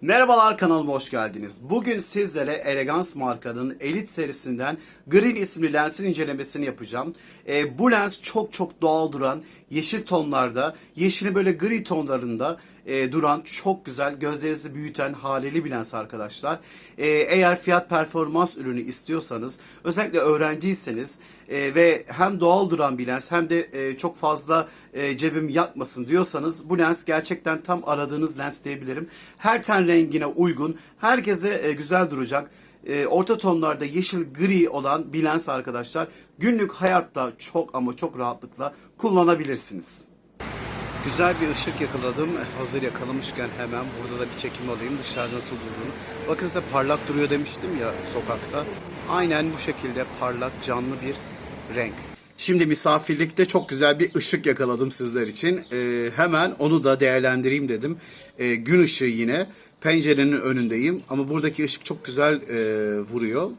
Merhabalar kanalıma hoş geldiniz. Bugün sizlere Elegans markanın Elite serisinden Green isimli lensin incelemesini yapacağım. Ee, bu lens çok çok doğal duran, yeşil tonlarda, yeşili böyle gri tonlarında e, duran, çok güzel, gözlerinizi büyüten haleli bir lens arkadaşlar. Ee, eğer fiyat performans ürünü istiyorsanız, özellikle öğrenciyseniz e, ve hem doğal duran bir lens hem de e, çok fazla e, cebim yakmasın diyorsanız bu lens gerçekten tam aradığınız lens diyebilirim. Her ten rengine uygun, herkese e, güzel duracak. E, orta tonlarda yeşil gri olan bir lens arkadaşlar. Günlük hayatta çok ama çok rahatlıkla kullanabilirsiniz. Güzel bir ışık yakaladım. Hazır yakalamışken hemen burada da bir çekim alayım. Dışarıda nasıl durduğunu. Bakın size parlak duruyor demiştim ya sokakta. Aynen bu şekilde parlak canlı bir renk. Şimdi misafirlikte çok güzel bir ışık yakaladım sizler için. Ee, hemen onu da değerlendireyim dedim. Ee, gün ışığı yine. Pencerenin önündeyim ama buradaki ışık çok güzel e, vuruyor.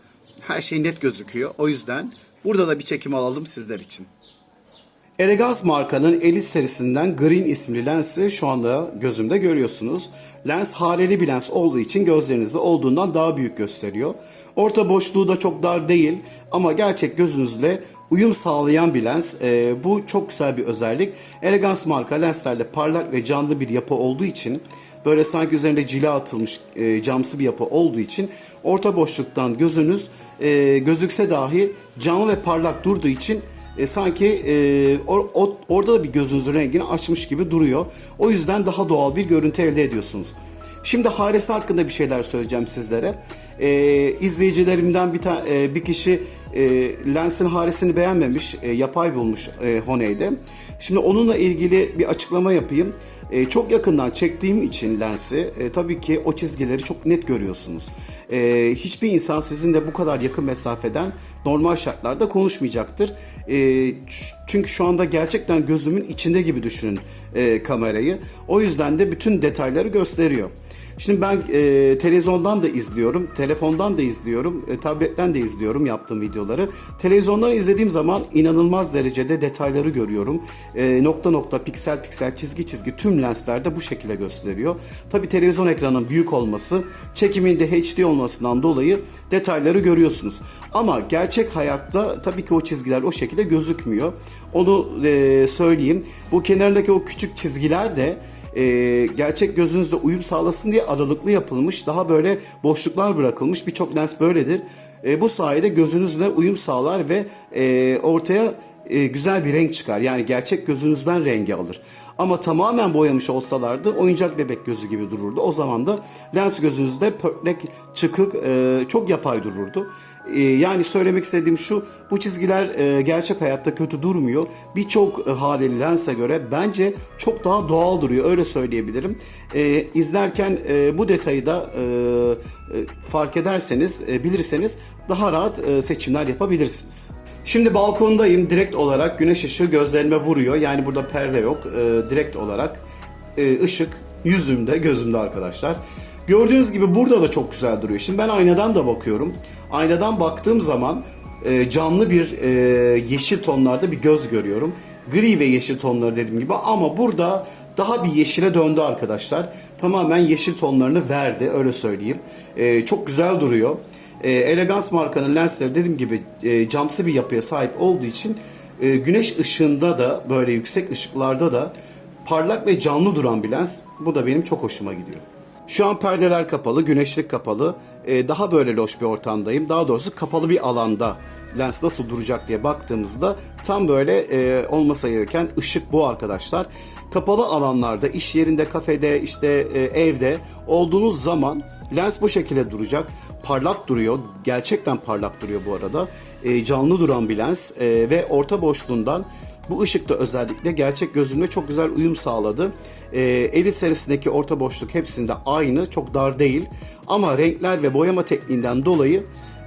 Her şey net gözüküyor. O yüzden burada da bir çekim alalım sizler için. Elegans markanın Elite serisinden Green isimli lensi şu anda gözümde görüyorsunuz. Lens hareli bir lens olduğu için gözlerinizi olduğundan daha büyük gösteriyor. Orta boşluğu da çok dar değil ama gerçek gözünüzle uyum sağlayan bir lens. Ee, bu çok güzel bir özellik. Elegans marka lenslerde parlak ve canlı bir yapı olduğu için böyle sanki üzerinde cila atılmış e, camsı bir yapı olduğu için orta boşluktan gözünüz e, gözükse dahi canlı ve parlak durduğu için e, sanki e, or- o- orada da bir gözünüzün rengini açmış gibi duruyor. O yüzden daha doğal bir görüntü elde ediyorsunuz. Şimdi haresi hakkında bir şeyler söyleyeceğim sizlere. E, izleyicilerimden bir ta- e, bir kişi e, lensin haresini beğenmemiş, e, yapay bulmuş e, Honey'de. Şimdi onunla ilgili bir açıklama yapayım. E, çok yakından çektiğim için lensi e, tabii ki o çizgileri çok net görüyorsunuz. E, hiçbir insan sizinle bu kadar yakın mesafeden normal şartlarda konuşmayacaktır. E, çünkü şu anda gerçekten gözümün içinde gibi düşünün e, kamerayı. O yüzden de bütün detayları gösteriyor. Şimdi ben e, televizyondan da izliyorum, telefondan da izliyorum, e, tabletten de izliyorum yaptığım videoları. Televizyondan izlediğim zaman inanılmaz derecede detayları görüyorum. E, nokta nokta, piksel piksel, çizgi çizgi tüm lenslerde bu şekilde gösteriyor. Tabi televizyon ekranının büyük olması, çekiminde HD olmasından dolayı detayları görüyorsunuz. Ama gerçek hayatta tabii ki o çizgiler o şekilde gözükmüyor. Onu e, söyleyeyim. Bu kenarındaki o küçük çizgiler de e, gerçek gözünüzle uyum sağlasın diye aralıklı yapılmış. Daha böyle boşluklar bırakılmış. Birçok lens böyledir. E, bu sayede gözünüzle uyum sağlar ve e, ortaya e, güzel bir renk çıkar. Yani gerçek gözünüzden rengi alır. Ama tamamen boyamış olsalardı oyuncak bebek gözü gibi dururdu. O zaman da lens gözünüzde pörtlek, çıkık, e, çok yapay dururdu. E, yani söylemek istediğim şu, bu çizgiler e, gerçek hayatta kötü durmuyor. Birçok e, haleli lense göre bence çok daha doğal duruyor, öyle söyleyebilirim. E, izlerken e, bu detayı da e, e, fark ederseniz, e, bilirseniz daha rahat e, seçimler yapabilirsiniz. Şimdi balkondayım. Direkt olarak güneş ışığı gözlerime vuruyor. Yani burada perde yok. E, direkt olarak e, ışık yüzümde, gözümde arkadaşlar. Gördüğünüz gibi burada da çok güzel duruyor. Şimdi ben aynadan da bakıyorum. Aynadan baktığım zaman e, canlı bir e, yeşil tonlarda bir göz görüyorum. Gri ve yeşil tonları dediğim gibi ama burada daha bir yeşile döndü arkadaşlar. Tamamen yeşil tonlarını verdi öyle söyleyeyim. E, çok güzel duruyor. E, Elegans markanın lensleri dediğim gibi e, camsı bir yapıya sahip olduğu için e, güneş ışığında da böyle yüksek ışıklarda da parlak ve canlı duran bir lens. Bu da benim çok hoşuma gidiyor. Şu an perdeler kapalı, güneşlik kapalı. E, daha böyle loş bir ortamdayım. Daha doğrusu kapalı bir alanda lens nasıl duracak diye baktığımızda tam böyle e, olmasa gereken ışık bu arkadaşlar. Kapalı alanlarda, iş yerinde, kafede, işte e, evde olduğunuz zaman lens bu şekilde duracak. Parlak duruyor. Gerçekten parlak duruyor bu arada. E, canlı duran bir lens e, ve orta boşluğundan bu ışık da özellikle gerçek gözümle çok güzel uyum sağladı. E, Elite serisindeki orta boşluk hepsinde aynı, çok dar değil. Ama renkler ve boyama tekniğinden dolayı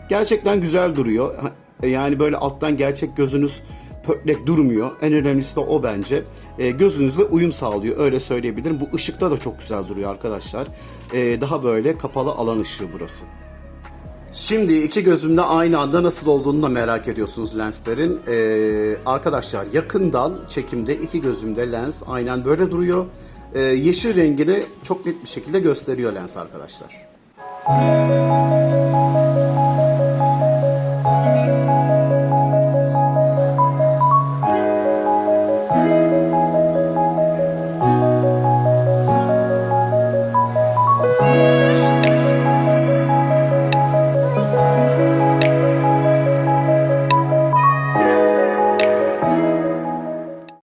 gerçekten güzel duruyor. Yani böyle alttan gerçek gözünüz pörtlek durmuyor. En önemlisi de o bence. E, gözünüzle uyum sağlıyor öyle söyleyebilirim. Bu ışıkta da çok güzel duruyor arkadaşlar. E, daha böyle kapalı alan ışığı burası. Şimdi iki gözümde aynı anda nasıl olduğunu da merak ediyorsunuz lenslerin. Ee, arkadaşlar yakından çekimde iki gözümde lens aynen böyle duruyor. e, yeşil rengini çok net bir şekilde gösteriyor lens arkadaşlar. 아!